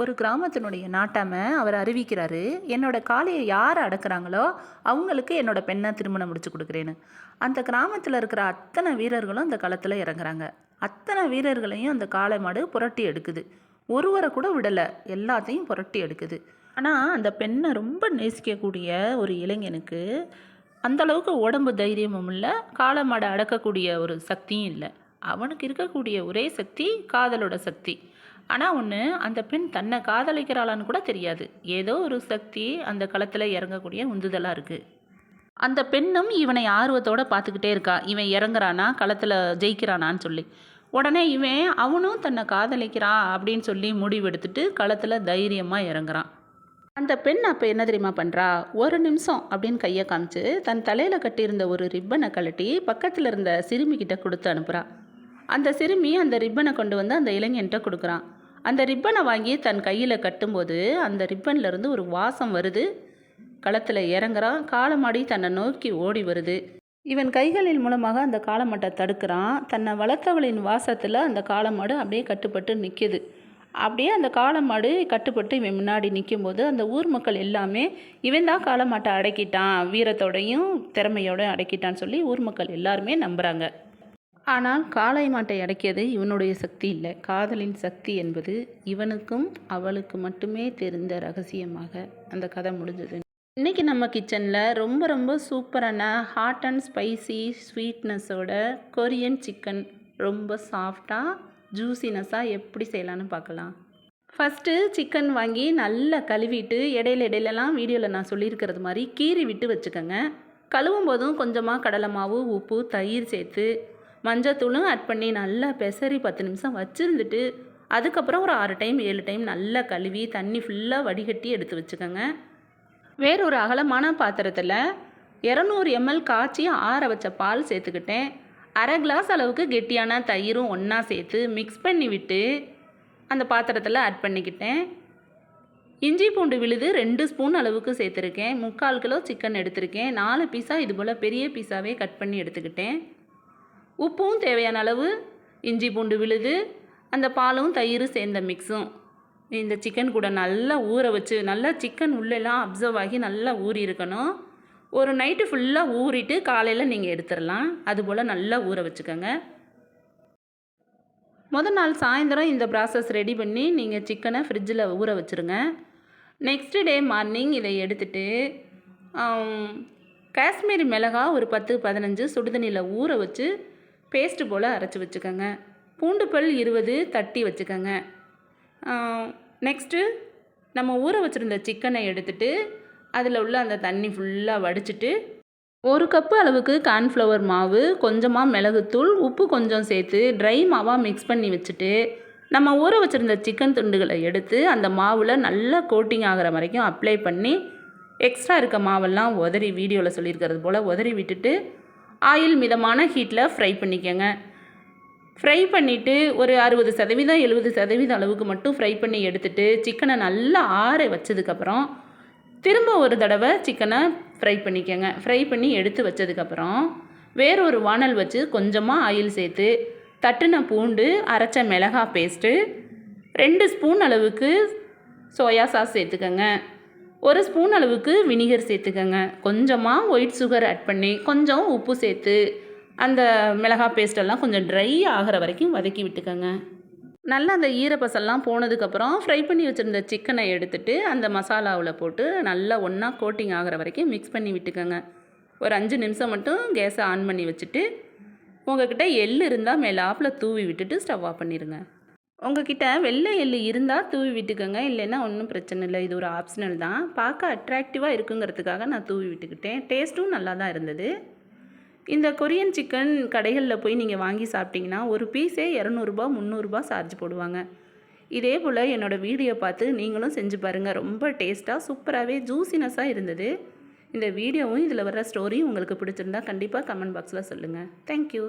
ஒரு கிராமத்தினுடைய நாட்டாம அவர் அறிவிக்கிறாரு என்னோட காளையை யார் அடக்குறாங்களோ அவங்களுக்கு என்னோட பெண்ணை திருமணம் முடிச்சு கொடுக்குறேன்னு. அந்த கிராமத்தில் இருக்கிற அத்தனை வீரர்களும் அந்த களத்தில் இறங்குறாங்க. அத்தனை வீரர்களையும் அந்த காளை மாடு புரட்டி எடுக்குது. ஒருவரை கூட விடலை எல்லாத்தையும் புரட்டி எடுக்குது. ஆனால் அந்த பெண்ணை ரொம்ப நேசிக்கக்கூடிய ஒரு இளைஞனுக்கு அந்தளவுக்கு உடம்பு தைரியமும் இல்லை காளை மாடை அடக்கக்கூடிய ஒரு சக்தியும் இல்லை. அவனுக்கு இருக்கக்கூடிய ஒரே சக்தி காதலோட சக்தி. ஆனால் ஒன்று அந்த பெண் தன்னை காதலிக்கிறாளான்னு கூட தெரியாது. ஏதோ ஒரு சக்தி அந்த களத்தில் இறங்கக்கூடிய உந்துதலாக இருக்குது அந்த பெண்ணும் இவனை ஆர்வத்தோட பார்த்துக்கிட்டே இருக்கா. இவன் இறங்குறானா களத்தில் ஜெயிக்கிறானான்னு சொல்லி. உடனே இவன் அவனும் தன்னை காதலிக்கிறான் அப்படின்னு சொல்லி முடிவெடுத்துட்டு களத்தில் தைரியமாக இறங்குறான். அந்த பெண் அப்போ என்ன தெரியுமா பண்ணுறா ஒரு நிமிஷம் அப்படின்னு கையை காமிச்சு தன் தலையில் கட்டியிருந்த ஒரு ரிப்பனை கழட்டி பக்கத்தில் இருந்த சிறுமிக்கிட்ட கொடுத்து அனுப்புகிறா அந்த சிறுமி அந்த ரிப்பனை கொண்டு வந்து அந்த இளைஞன்கிட்ட கொடுக்குறான். அந்த ரிப்பனை வாங்கி தன் கையில் கட்டும்போது அந்த ரிப்பன்லேருந்து ஒரு வாசம் வருது. களத்தில் இறங்குறான். காலமாடி தன்னை நோக்கி ஓடி வருது. இவன் கைகளின் மூலமாக அந்த காளமாட்டை தடுக்கிறான். தன்னை வளர்த்தவளின் வாசத்தில் அந்த காலமாடு அப்படியே கட்டுப்பட்டு நிற்கிது அப்படியே அந்த காளமாடு கட்டுப்பட்டு இவன் முன்னாடி நிற்கும்போது அந்த ஊர் மக்கள் எல்லாமே இவன் தான் காளமாட்டை அடக்கிட்டான். வீரத்தோடையும் திறமையோடையும் அடக்கிட்டான்னு சொல்லி ஊர் மக்கள் எல்லாருமே நம்புகிறாங்க ஆனால் காளை மாட்டை அடைக்கிறது இவனுடைய சக்தி இல்லை. காதலின் சக்தி என்பது இவனுக்கும் அவளுக்கு மட்டுமே தெரிந்த ரகசியமாக அந்த கதை முடிஞ்சது. இன்றைக்கி நம்ம கிச்சனில் ரொம்ப ரொம்ப சூப்பரான ஹாட் அண்ட் ஸ்பைசி ஸ்வீட்னஸோட கொரியன் சிக்கன் ரொம்ப சாஃப்டாக ஜூசினஸாக எப்படி செய்யலான்னு பார்க்கலாம். ஃபஸ்ட்டு சிக்கன் வாங்கி நல்லா கழுவிட்டு இடையில இடையிலலாம் வீடியோவில் நான் சொல்லியிருக்கிறது மாதிரி கீறி விட்டு வச்சுக்கோங்க. கழுவும் போதும் கொஞ்சமாக கடலை மாவு உப்பு தயிர் சேர்த்து மஞ்சத்தூளும் ஆட் பண்ணி நல்லா பெசரி பத்து நிமிஷம் வச்சுருந்துட்டு அதுக்கப்புறம் ஒரு ஆறு டைம் ஏழு டைம் நல்லா கழுவி தண்ணி ஃபுல்லாக வடிகட்டி எடுத்து வச்சுக்கோங்க. வேறொரு அகலமான பாத்திரத்தில் இரநூறு எம்எல் காய்ச்சி ஆற வச்ச பால் சேர்த்துக்கிட்டேன். அரை கிளாஸ் அளவுக்கு கெட்டியான தயிரும் ஒன்றா சேர்த்து மிக்ஸ் பண்ணி விட்டு அந்த பாத்திரத்தில் ஆட் பண்ணிக்கிட்டேன். இஞ்சி பூண்டு விழுது ரெண்டு ஸ்பூன் அளவுக்கு சேர்த்துருக்கேன். முக்கால் கிலோ சிக்கன் எடுத்திருக்கேன். நாலு பீஸாக இது போல் பெரிய பீஸாவே கட் பண்ணி எடுத்துக்கிட்டேன். உப்பும் தேவையான அளவு இஞ்சி பூண்டு விழுது அந்த பாலும் தயிர் சேர்ந்த மிக்ஸும் இந்த சிக்கன் கூட நல்லா ஊற வச்சு நல்லா சிக்கன் உள்ளெல்லாம் அப்சர்வ் ஆகி நல்லா ஊறி இருக்கணும் ஒரு நைட்டு ஃபுல்லாக ஊறிட்டு காலையில் நீங்கள் எடுத்துடலாம். அதுபோல் நல்லா ஊற வச்சுக்கோங்க. முதல் நாள் சாயந்தரம் இந்த ப்ராசஸ் ரெடி பண்ணி நீங்கள் சிக்கனை ஃப்ரிட்ஜில் ஊற வச்சுருங்க. நெக்ஸ்ட் டே மார்னிங் இதை எடுத்துட்டு காஷ்மீரி மிளகா ஒரு பத்து பதினஞ்சு சுடுதண்ணியில் ஊற வச்சு பேஸ்ட்டு போல் அரைச்சி வச்சுக்கோங்க. பூண்டு பல் இருபது தட்டி வச்சுக்கோங்க. நெக்ஸ்ட்டு நம்ம ஊற வச்சுருந்த சிக்கனை எடுத்துட்டு அதில் உள்ள அந்த தண்ணி ஃபுல்லாக வடிச்சிட்டு ஒரு கப்பு அளவுக்கு கார்ன்ஃப்ளவர் மாவு கொஞ்சமாக மிளகுத்தூள் உப்பு கொஞ்சம் சேர்த்து ட்ரை மாவாக மிக்ஸ் பண்ணி வச்சுட்டு நம்ம ஊற வச்சுருந்த சிக்கன் துண்டுகளை எடுத்து அந்த மாவில் நல்லா கோட்டிங் ஆகிற வரைக்கும் அப்ளை பண்ணி எக்ஸ்ட்ரா இருக்க மாவெல்லாம் உதறி வீடியோவில் சொல்லியிருக்கிறது போல் உதறி விட்டுட்டு ஆயில் மிதமான ஹீட்டில் ஃப்ரை பண்ணிக்கோங்க. ஃப்ரை பண்ணிவிட்டு ஒரு அறுபது சதவீதம் எழுபது சதவீதம் அளவுக்கு மட்டும் ஃப்ரை பண்ணி எடுத்துட்டு சிக்கனை நல்லா ஆற வச்சதுக்கப்புறம் திரும்ப ஒரு தடவை சிக்கனை ஃப்ரை பண்ணிக்கோங்க. ஃப்ரை பண்ணி எடுத்து வச்சதுக்கப்புறம் வேறொரு வானல் வச்சு கொஞ்சமாக ஆயில் சேர்த்து தட்டுன பூண்டு அரைச்ச மிளகா பேஸ்ட்டு ரெண்டு ஸ்பூன் அளவுக்கு சோயா சாஸ் சேர்த்துக்கோங்க. ஒரு ஸ்பூன் அளவுக்கு வினிகர் சேர்த்துக்கோங்க. கொஞ்சமாக ஒயிட் சுகர் ஆட் பண்ணி கொஞ்சம் உப்பு சேர்த்து அந்த மிளகா பேஸ்டெல்லாம் கொஞ்சம் ட்ரை ஆகிற வரைக்கும் வதக்கி விட்டுக்கோங்க. நல்லா அந்த ஈரப்பசெல்லாம் போனதுக்கப்புறம் ஃப்ரை பண்ணி வச்சுருந்த சிக்கனை எடுத்துட்டு அந்த மசாலாவில் போட்டு நல்லா ஒன்றா கோட்டிங் ஆகிற வரைக்கும் மிக்ஸ் பண்ணி விட்டுக்கோங்க. ஒரு அஞ்சு நிமிஷம் மட்டும் கேஸை ஆன் பண்ணி வச்சுட்டு உங்கள்கிட்ட எள் இருந்தால் மேலே ஆப்பில் தூவி விட்டுட்டு ஸ்டவ் ஆஃப் பண்ணிடுங்க உங்ககிட்ட வெள்ளை எள்ளு இருந்தால் தூவி விட்டுக்கோங்க. இல்லைன்னா ஒன்றும் பிரச்சனை இல்லை. இது ஒரு ஆப்ஷனல் தான். பார்க்க அட்ராக்டிவாக இருக்குங்கிறதுக்காக நான் தூவி விட்டுக்கிட்டேன். டேஸ்ட்டும் நல்லா தான் இருந்தது. இந்த கொரியன் சிக்கன் கடைகளில் போய் நீங்கள் வாங்கி சாப்பிட்டிங்கன்னா ஒரு பீஸே இரநூறுபா முந்நூறுரூபா சார்ஜ் போடுவாங்க. இதே போல் என்னோடய வீடியோ பார்த்து நீங்களும் செஞ்சு பாருங்கள் ரொம்ப டேஸ்ட்டாக சூப்பராகவே ஜூசினஸாக இருந்தது. இந்த வீடியோவும் இதில் வர ஸ்டோரியும் உங்களுக்கு பிடிச்சிருந்தா கண்டிப்பாக கமெண்ட் பாக்ஸில் சொல்லுங்கள் தேங்க்யூ